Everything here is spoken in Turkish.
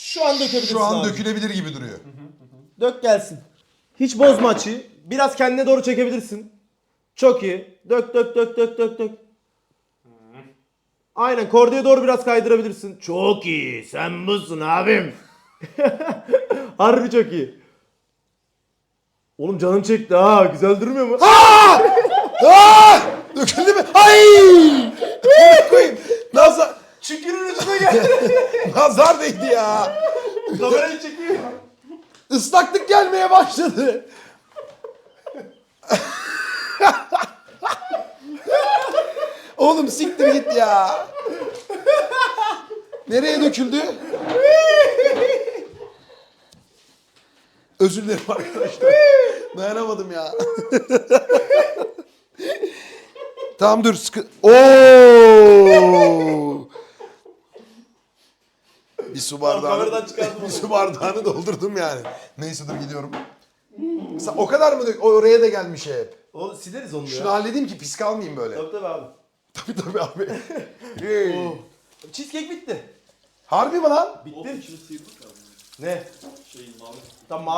Şu an dökebilirsin Şu an abi. dökülebilir gibi duruyor. Dök gelsin. Hiç bozma açıyı. Biraz kendine doğru çekebilirsin. Çok iyi. Dök dök dök dök dök dök. Aynen kordiye doğru biraz kaydırabilirsin. Çok iyi. Sen busun abim. Harbi çok iyi. Oğlum canım çekti ha. Güzel durmuyor mu? Aa! Döküldü mü? Ay! Koyayım. Nazar, Çükürün üstüne geldi. Nazar değdi ya. Kamerayı çekiyor. Islaklık gelmeye başladı. Oğlum siktir git ya. Nereye döküldü? Özür dilerim arkadaşlar. Dayanamadım ya. tamam dur sıkı. Oo! Bir su bardağı. kameradan çıkardım bir su bardağını doldurdum yani. Neyse dur gidiyorum. Sen o kadar mı dök? Oraya da gelmiş hep. Oğlum sileriz onu Şunu ya. halledeyim ki pis kalmayayım böyle. Tabii tabii abi. Tabii tabii abi. Hey. Cheesecake bitti. Harbi mi lan? Bitti. ya. Ne? Şeyin mavi. Tam